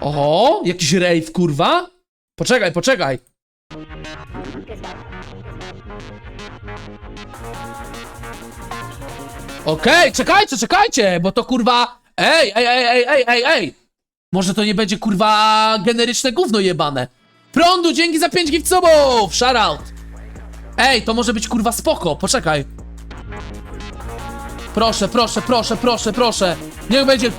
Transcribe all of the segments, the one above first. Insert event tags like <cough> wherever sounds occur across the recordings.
Oho, jakiś rave, kurwa. Poczekaj, poczekaj. Okej, czekajcie, czekajcie, bo to kurwa... Ej, ej, ej, ej, ej, ej, ej. Może to nie będzie kurwa generyczne gówno jebane. Prądu, dzięki za 5 giftsobów! Shoutout! Ej, to może być kurwa spoko, poczekaj. Proszę, proszę, proszę, proszę, proszę. Niech będzie...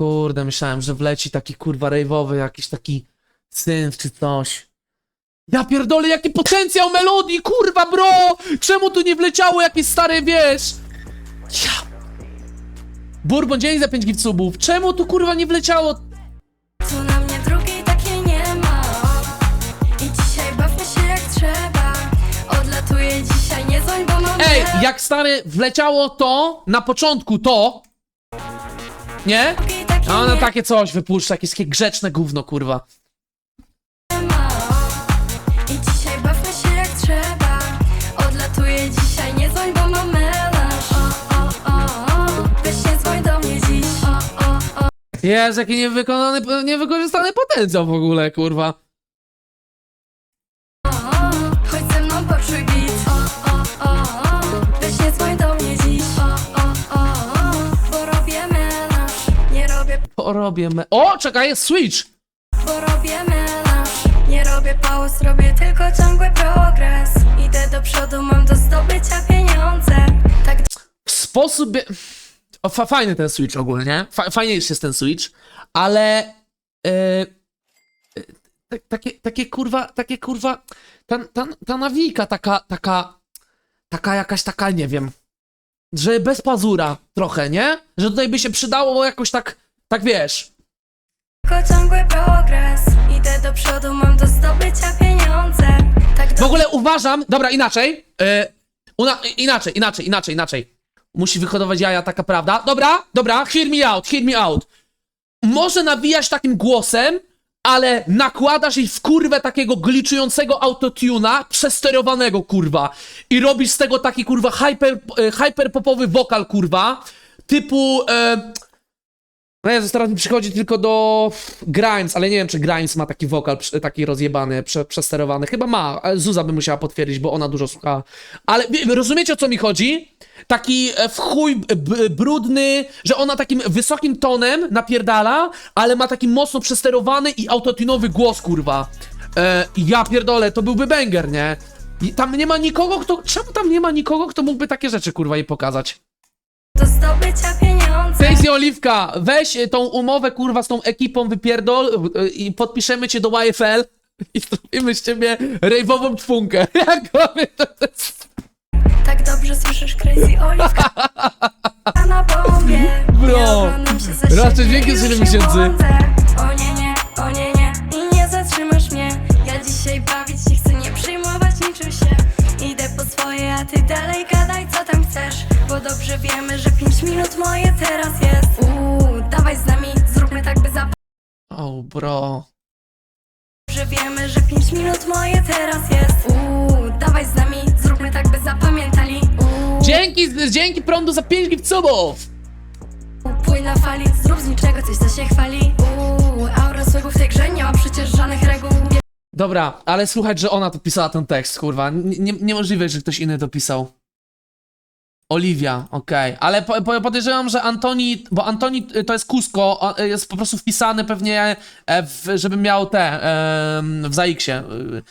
Kurde, myślałem, że wleci taki kurwa rave'owy, jakiś taki synth czy coś. Ja pierdolę, jaki potencjał melodii, kurwa bro! Czemu tu nie wleciało jakieś stare, wiesz? Ja... Bourbon, dzień za 5 giftsubów. Czemu tu kurwa nie wleciało? Tu na mnie drugiej takiej nie ma I dzisiaj bawmy się jak trzeba Odlatuję dzisiaj, nie dzwoń, bo mam Ej, jak stary wleciało to, na początku to... Nie? A ona takie coś wypuszcza, jakieś takie grzeczne gówno, kurwa. ma I dzisiaj bawmy się jak trzeba Odlatuję dzisiaj, nie dzwoń, bo mam melanż O, o, o, o Weź nie dzwoń do mnie dziś O, o, o Jest jaki niewykonany, niewykorzystany potencjał w ogóle, kurwa. Porobię me... O, czekaj, jest switch! bo robię melanż Nie robię pauz, robię tylko ciągły progres Idę do przodu, mam do zdobycia pieniądze Tak sposób. bie- O, fa fajny ten Switch ogólnie. Fa fajniejszy jest ten Switch, ale. Yy, ta- takie, takie kurwa, takie kurwa. Ta, ta, ta nawika taka, taka. Taka jakaś taka, nie wiem. Że bez pazura trochę, nie? Że tutaj by się przydało jakoś tak. Tak wiesz. tylko ciągły progres Idę do przodu, mam do zdobycia pieniądze Tak W ogóle uważam. Dobra, inaczej. Yy, una, inaczej, inaczej, inaczej, inaczej. Musi wyhodować jaja taka prawda. Dobra, dobra, hear me out, hear me out. Może nawijać takim głosem, ale nakładasz jej w kurwę takiego glitchującego autotuna, przesterowanego kurwa. I robisz z tego taki kurwa hyper, e, hyperpopowy wokal kurwa. Typu. E, no Jezus, teraz mi przychodzi tylko do Grimes, ale nie wiem, czy Grimes ma taki wokal taki rozjebany, prze, przesterowany. Chyba ma, Zuza by musiała potwierdzić, bo ona dużo słucha. Ale rozumiecie, o co mi chodzi? Taki e, w chuj brudny, że ona takim wysokim tonem napierdala, ale ma taki mocno przesterowany i autotunowy głos, kurwa. E, ja pierdolę, to byłby banger, nie? I tam nie ma nikogo, kto... Czemu tam nie ma nikogo, kto mógłby takie rzeczy, kurwa, jej pokazać? do zdobycia pieniądze Stacy Oliwka, weź e, tą umowę kurwa z tą ekipą wypierdol e, i podpiszemy cię do YFL i zrobimy z ciebie rejwową czwunkę. <laughs> Jak powiem, to jest... Tak dobrze słyszysz Crazy Oliwka na bombie Bro, raczej nie siedem miesięcy. błądzę. O nie, nie, o nie, nie ty dalej gadaj co tam chcesz. Bo dobrze wiemy, że 5 minut moje teraz jest. Uuu, dawaj z nami, zróbmy tak by za O, bro. Dobrze wiemy, że 5 minut moje teraz jest. Uuu, dawaj z nami, zróbmy tak by zapamiętali. Uuu, Dzięki, dzięki prądu za 5 giftsubów! Płyń na fali, zrób z niczego coś, co się chwali. Uuu, aura słogów w tej grze nie ma przecież żadnych reguł Dobra, ale słuchaj, że ona to pisała ten tekst, kurwa. Nie, nie, niemożliwe, że ktoś inny to pisał. Oliwia, okej. Ale po, po, podejrzewam, że Antoni, bo Antoni y, to jest Kusko, y, jest po prostu wpisany pewnie, e, w, żeby miał te, w y.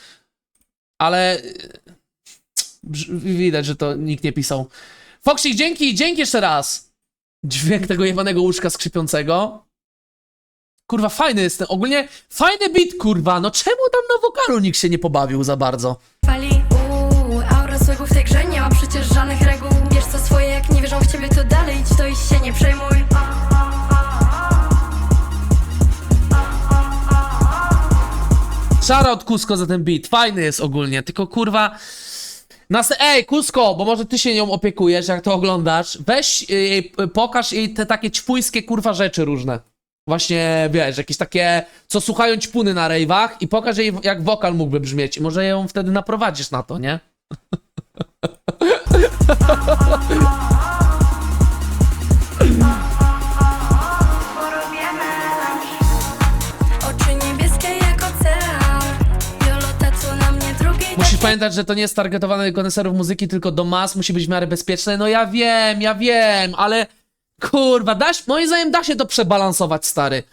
Ale y, widać, że to nikt nie pisał. Foxy, dzięki, dzięki jeszcze raz. Dźwięk tego jebanego łóżka skrzypiącego. Kurwa, fajny jest ten, ogólnie fajny beat, kurwa, no czemu tam na wokalu nikt się nie pobawił za bardzo? fali Uuu, aura słogów w tej grze nie ma przecież żadnych reguł Wiesz co swoje, jak nie wierzą w ciebie to dalej idź to i się nie przejmuj Shoutout Kusko za ten beat, fajny jest ogólnie, tylko kurwa... Nas... Ej, Kusko, bo może ty się nią opiekujesz, jak to oglądasz. Weź jej, pokaż jej te takie ćpuńskie kurwa rzeczy różne. Właśnie, wiesz, jakieś takie, co słuchają ćpuny na rejwach i pokaż jej, jak wokal mógłby brzmieć i może ją wtedy naprowadzisz na to, nie? Musisz pamiętać, że to nie jest targetowane do koneserów muzyki, tylko do mas, musi być w miarę bezpieczne. No ja wiem, ja wiem, ale kurwa, daś, moim zdaniem da się to przebalansować, stary.